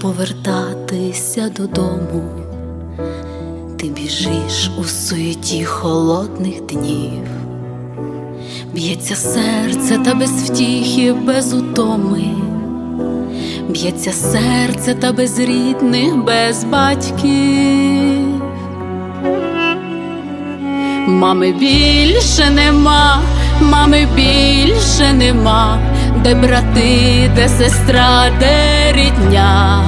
повертатися додому, ти біжиш у суеті холодних днів, б'ється серце та без втіхи, без утоми, б'ється серце та без рідних, без батьків. Мами більше нема, мами більше нема, де брати, де сестра, де рідня.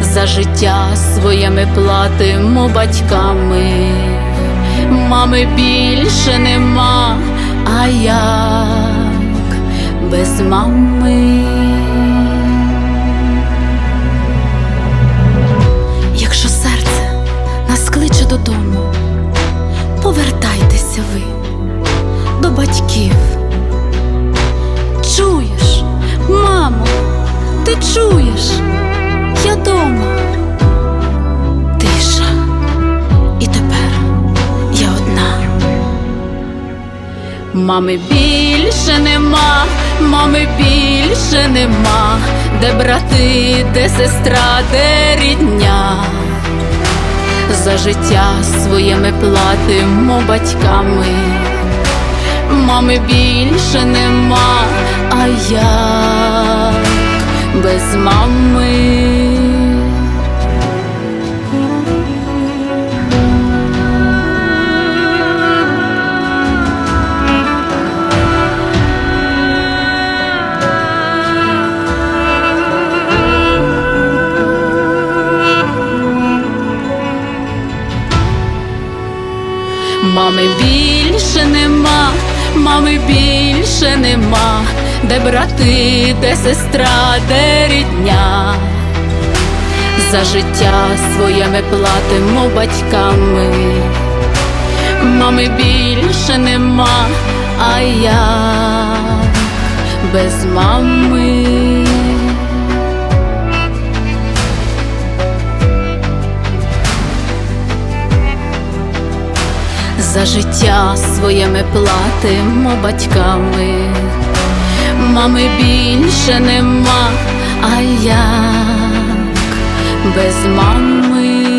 За життя своє ми платимо батьками, мами більше нема, а як без мами. Мами більше нема, мами більше нема, де брати, де сестра, де рідня. За життя своє ми платимо батьками, мами більше нема, а як без мами. Мами більше нема, мами більше нема, де брати, де сестра, де рідня. За життя своє ми платимо батьками, мами більше нема, а як без мами. За життя своє ми платимо батьками, мами більше нема, а як без мами.